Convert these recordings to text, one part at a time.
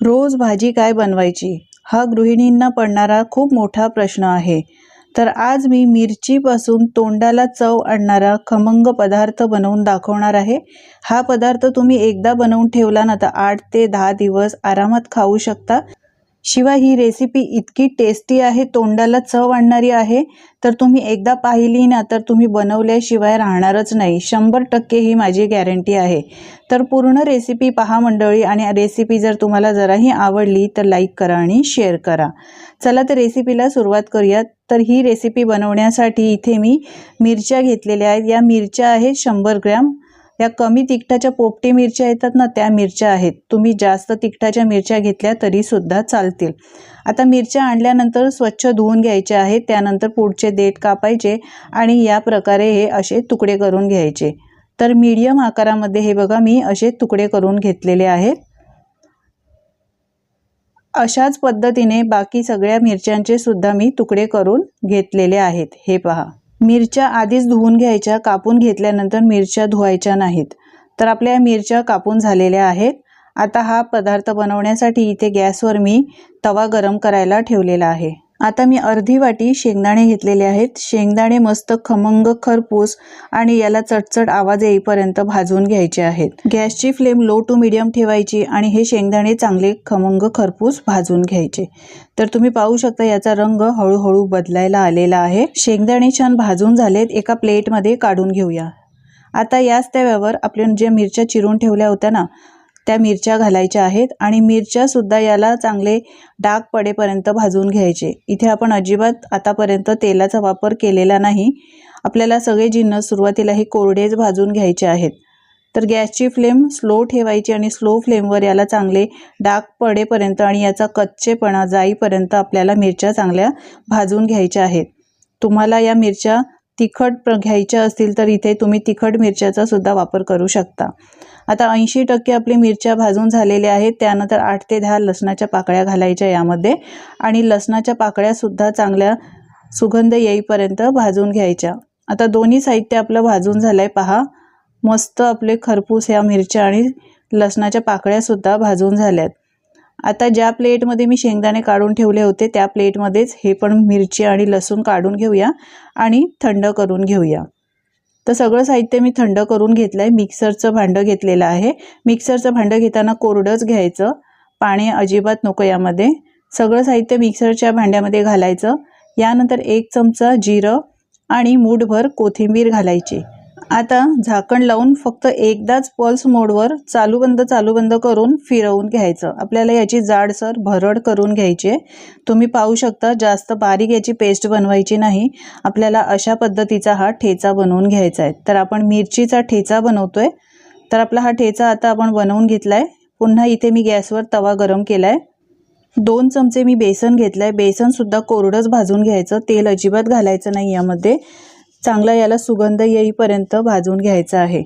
रोज भाजी काय बनवायची? हा गृहिणींना पडणारा खूप मोठा प्रश्न आहे. तर आज मी मिरचीपासून तोंडाला चव आणणारा खमंग पदार्थ बनवून दाखवणार आहे. हा पदार्थ तुम्ही एकदा बनवून ठेवला ना तर आठ ते दहा दिवस आरामात खाऊ शकता. शिवाय ही रेसिपी इतकी टेस्टी आहे तोंडाला चव आणणारी आहे. तर तुम्ही एकदा पाहिली ना तर तुम्ही बनवल्याशिवाय राहणारच नाही. शंभर टक्के ही माझी गॅरंटी आहे. तर पूर्ण रेसिपी पहा मंडळी आणि रेसिपी जर तुम्हाला जराही आवडली तर लाईक करा आणि शेअर करा. चला तर रेसिपीला सुरुवात करूयात. तर ही रेसिपी बनवण्यासाठी इथे मी मिरच्या घेतलेल्या आहेत. या मिरच्या आहेत शंभर ग्रॅम. या कमी तिखटाच्या पोपटी मिरच्या येतात ना त्या मिरच्या आहेत. तुम्ही जास्त तिखटाच्या मिरच्या घेतल्या तरीसुद्धा चालतील. आता मिरच्या आणल्यानंतर स्वच्छ धुवून घ्यायच्या आहेत त्यानंतर पुढचे देठ कापायचे आणि या प्रकारे हे असे तुकडे करून घ्यायचे. तर मीडियम आकारामध्ये हे बघा मी असे तुकडे करून घेतलेले आहेत. अशाच पद्धतीने बाकी सगळ्या मिरच्यांचे सुद्धा मी तुकडे करून घेतलेले आहेत. हे पहा. मिरच्या आधीच धुवून घ्यायच्या कापून घेतल्यानंतर मिरच्या धुवायच्या नाहीत. तर आपल्या मिरच्या कापून झालेल्या आहेत. आता हा पदार्थ बनवण्यासाठी इथे गॅसवर मी तवा गरम करायला ठेवलेला आहे. आता मी अर्धी वाटी शेंगदाणे घेतलेले आहेत. शेंगदाणे मस्त खमंग खरपूस आणि याला चटचट आवाज येईपर्यंत भाजून घ्यायचे आहेत. गॅसची फ्लेम लो टू मिडियम ठेवायची आणि हे शेंगदाणे चांगले खमंग खरपूस भाजून घ्यायचे. तर तुम्ही पाहू शकता याचा रंग हळूहळू बदलायला आलेला आहे. शेंगदाणे छान भाजून झालेत. एका प्लेटमध्ये काढून घेऊया. आता याच तव्यावर आपल्या ज्या मिरच्या चिरून ठेवल्या होत्या ना त्या मिरच्या घालायच्या आहेत आणि मिरच्यासुद्धा याला चांगले डाग पडेपर्यंत भाजून घ्यायचे. इथे आपण अजिबात आतापर्यंत तेलाचा वापर केलेला नाही. आपल्याला सगळे जिन्नस सुरुवातीला हे कोरडेच भाजून घ्यायचे आहेत. तर गॅसची फ्लेम स्लो ठेवायची आणि स्लो फ्लेमवर याला चांगले डाग पडेपर्यंत आणि याचा कच्चेपणा जाईपर्यंत आपल्याला मिरच्या चांगल्या भाजून घ्यायच्या आहेत. तुम्हाला या मिरच्या तिखट घ्यायच्या असतील तर इथे तुम्ही तिखट मिरच्याचा सुद्धा वापर करू शकता. आता ऐंशी टक्के आपली मिरच्या भाजून झालेल्या आहेत. त्यानंतर आठ ते दहा लसणाच्या पाकळ्या घालायच्या यामध्ये आणि लसणाच्या पाकळ्यासुद्धा चांगल्या सुगंध येईपर्यंत भाजून घ्यायच्या. आता दोन्ही साहित्य आपलं भाजून झालं आहे पहा मस्त आपले खरपूस ह्या मिरच्या आणि लसणाच्या पाकळ्यासुद्धा भाजून झाल्यात. आता ज्या प्लेटमध्ये मी शेंगदाणे काढून ठेवले होते त्या प्लेटमध्येच हे पण मिरची आणि लसूण काढून घेऊया आणि थंड करून घेऊया. तर सगळं साहित्य मी थंड करून घेतलं आहे मिक्सरचं भांडं घेतलेलं आहे. मिक्सरचं भांडं घेताना कोरडंच घ्यायचं. पाणी अजिबात नको यामध्ये. सगळं साहित्य मिक्सरच्या भांड्यामध्ये घालायचं. यानंतर एक चमचा जिरं आणि मूठभर कोथिंबीर घालायची. आता झाकण लावून फक्त एकदाच पल्स मोडवर चालू बंद चालू बंद करून फिरवून घ्यायचं. आपल्याला याची जाडसर भरड करून घ्यायची आहे. तुम्ही पाहू शकता जास्त बारीक याची पेस्ट बनवायची नाही. आपल्याला अशा पद्धतीचा हा ठेचा बनवून घ्यायचा आहे. तर आपण मिरचीचा ठेचा बनवतोय. तर आपला हा ठेचा आता आपण बनवून घेतला आहे पुन्हा इथे मी गॅसवर तवा गरम केला आहे दोन चमचे मी बेसन घेतलं आहे बेसनसुद्धा कोरडंच भाजून घ्यायचं. तेल अजिबात घालायचं नाही यामध्ये. चांगला याला सुगंध येईपर्यंत भाजून घ्यायचा आहे.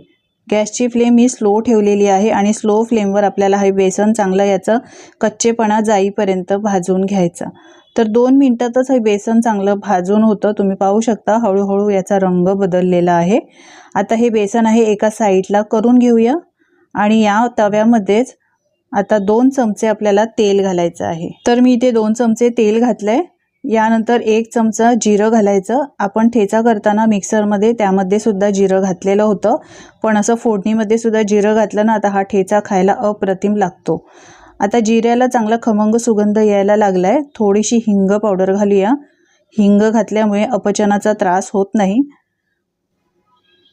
गॅसची फ्लेम ही स्लो ठेवलेली आहे आणि स्लो फ्लेमवर आपल्याला हे बेसन चांगलं याचं कच्चेपणा जाईपर्यंत भाजून घ्यायचा. तर दोन मिनटातच हे बेसन चांगलं भाजून होतं. तुम्ही पाहू शकता हळूहळू याचा रंग बदललेला आहे. आता हे बेसन आहे एका साईडला करून घेऊया आणि या तव्यामध्येच आता दोन चमचे आपल्याला तेल घालायचं आहे. तर मी इथे दोन चमचे तेल घातलं आहे यानंतर एक चमचा जिरं घालायचं. आपण ठेचा करताना मिक्सरमध्ये त्यामध्ये सुद्धा जिरं घातलेलं होतं. पण असं फोडणीमध्ये सुद्धा जिरं घातलं ना आता हा ठेचा खायला अप्रतिम लागतो. आता जिऱ्याला चांगला खमंग सुगंध यायला लागला आहे थोडीशी हिंग पावडर घालूया. हिंग घातल्यामुळे अपचनाचा त्रास होत नाही.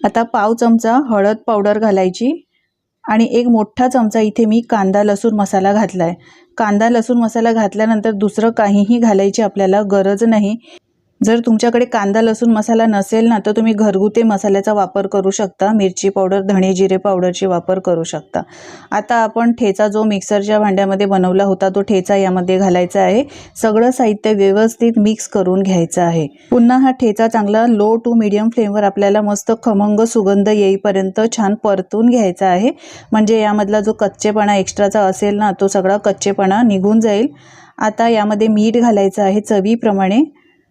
आता पाव चमचा हळद पावडर घालायची. आणि एक मोठा चमचा इथे मी कांदा लसूण मसाला घातला आहे कांदा लसूण मसाला घातल्यानंतर दुसरं काहीही घालायची आपल्याला गरज नाही. जर तुमच्याकडे कांदा लसूण मसाला नसेल ना तर तुम्ही घरगुती मसाल्याचा वापर करू शकता. मिरची पावडर धणे जिरे पावडरची वापर करू शकता. आता आपण ठेचा जो मिक्सरच्या भांड्यामध्ये बनवला होता तो ठेचा यामध्ये घालायचा आहे. सगळं साहित्य व्यवस्थित मिक्स करून घ्यायचं आहे. पुन्हा हा ठेचा चांगला लो टू मिडियम फ्लेमवर आपल्याला मस्त खमंग सुगंध येईपर्यंत छान परतून घ्यायचा आहे. म्हणजे यामधला जो कच्चेपणा एक्स्ट्राचा असेल ना तो सगळा कच्चेपणा निघून जाईल. आता यामध्ये मीठ घालायचं आहे चवीप्रमाणे.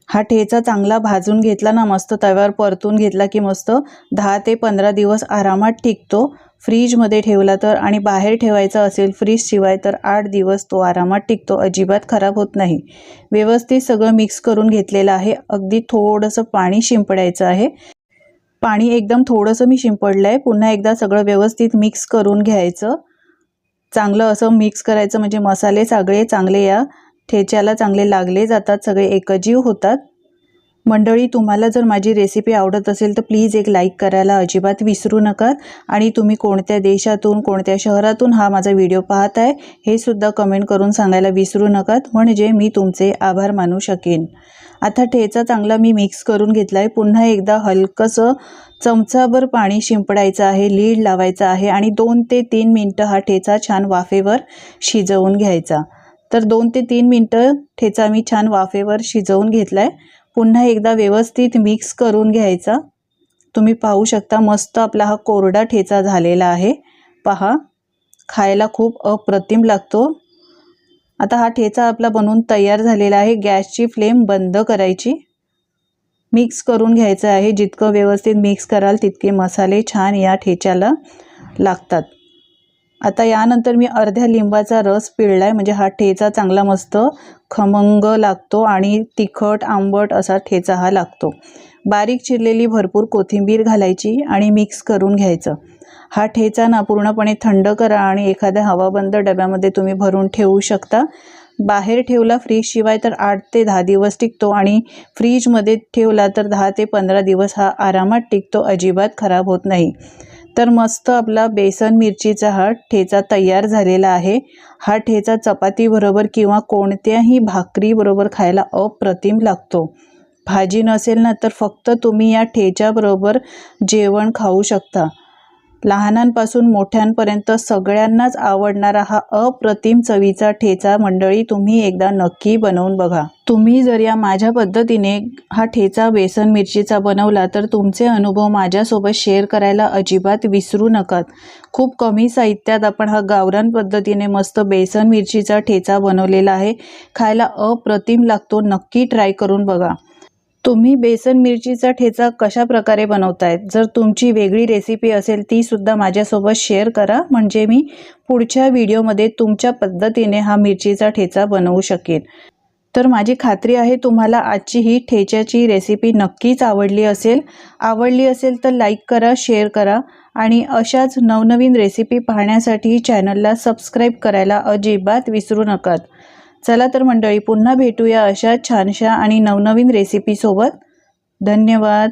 हा ठेचा चांगला भाजून घेतला ना मस्त तव्यावर परतून घेतला की मस्त दहा ते पंधरा दिवस आरामात टिकतो. फ्रीजमध्ये ठेवला तर आणि बाहेर ठेवायचा असेल फ्रीज शिवाय तर आठ दिवस तो आरामात टिकतो अजिबात खराब होत नाही. व्यवस्थित सगळं मिक्स करून घेतलेलं आहे. अगदी थोडंसं पाणी शिंपडायचं आहे. पाणी एकदम थोडंसं मी शिंपडलं आहे. पुन्हा एकदा सगळं व्यवस्थित मिक्स करून घ्यायचं. चांगलं असं मिक्स करायचं म्हणजे मसाले सगळे चांगले या ठेच्याला चांगले लागले जातात सगळे एकजीव होतात. मंडळी तुम्हाला जर माझी रेसिपी आवडत असेल तर प्लीज एक लाईक करायला अजिबात विसरू नका. आणि तुम्ही कोणत्या देशातून कोणत्या शहरातून हा माझा व्हिडिओ पाहत आहे हे सुद्धा कमेंट करून सांगायला विसरू नका. म्हणजे मी तुमचे आभार मानू शकेन. आता ठेचा चांगला मी मिक्स करून घेतला आहे पुन्हा एकदा हलकंसं चमचाभर पाणी शिंपडायचं आहे लीड लावायचं आहे आणि दोन ते तीन मिनटं हा ठेचा छान वाफेवर शिजवून घ्यायचा. तर दोन ते तीन मिनटं ठेचा मी छान वाफेवर शिजवून घेतला आहे पुन्हा एकदा व्यवस्थित मिक्स करून घ्यायचा. तुम्ही पाहू शकता मस्त आपला हा कोरडा ठेचा झालेला आहे. पहा खायला खूप अप्रतिम लागतो. आता हा ठेचा आपला बनवून तयार झालेला आहे. गॅसची फ्लेम बंद करायची. मिक्स करून घ्यायचं आहे. जितकं व्यवस्थित मिक्स कराल तितके मसाले छान या ठेच्याला लागतात. आता यानंतर मी अर्ध्या लिंबाचा रस पिळला आहे म्हणजे हा ठेचा चांगला मस्त खमंग लागतो आणि तिखट आंबट असा ठेचा हा लागतो. बारीक चिरलेली भरपूर कोथिंबीर घालायची आणि मिक्स करून घ्यायचं. हा ठेचा ना पूर्णपणे थंड करा आणि एखाद्या हवाबंद डब्यामध्ये तुम्ही भरून ठेवू शकता. बाहेर ठेवला फ्रीजशिवाय तर आठ ते दहा दिवस टिकतो आणि फ्रीजमध्ये ठेवला तर दहा ते पंधरा दिवस हा आरामात टिकतो अजिबात खराब होत नाही. तर मस्त आपला बेसन मिरचीचा हा ठेचा तयार झालेला आहे. हा ठेचा चपातीबरोबर किंवा कोणत्याही भाकरीबरोबर खायला अप्रतिम लागतो. भाजी नसेल ना तर फक्त तुम्ही या ठेच्याबरोबर जेवण खाऊ शकता. लहानांपासून मोठ्यांपर्यंत सगळ्यांनाच आवडणारा हा अप्रतिम चवीचा ठेचा मंडळी तुम्ही एकदा नक्की बनवून बघा. तुम्ही जर या माझ्या पद्धतीने हा ठेचा बेसन मिरचीचा बनवला तर तुमचे अनुभव माझ्यासोबत शेअर करायला अजिबात विसरू नका. खूप कमी साहित्यात आपण हा गावरान पद्धतीने मस्त बेसन मिरचीचा ठेचा बनवलेला आहे. खायला अप्रतिम लागतो नक्की ट्राय करून बघा. तुम्ही बेसन मिरचीचा ठेचा कशा प्रकारे बनवतायत? जर तुमची वेगळी रेसिपी असेल ती सुद्धा माझ्यासोबत शेअर करा. म्हणजे मी पुढच्या व्हिडिओमध्ये तुमच्या पद्धतीने हा मिरचीचा ठेचा बनवू शकेन. तर माझी खात्री आहे तुम्हाला आजची ही ठेच्याची रेसिपी नक्कीच आवडली असेल. आवडली असेल तर लाईक करा शेअर करा आणि अशाच नवनवीन रेसिपी पाहण्यासाठी चॅनलला सबस्क्राईब करायला अजिबात विसरू नका. चला तर मंडळी पुन्हा भेटूया अशा छानशा आणि नवनवीन रेसिपीसोबत धन्यवाद.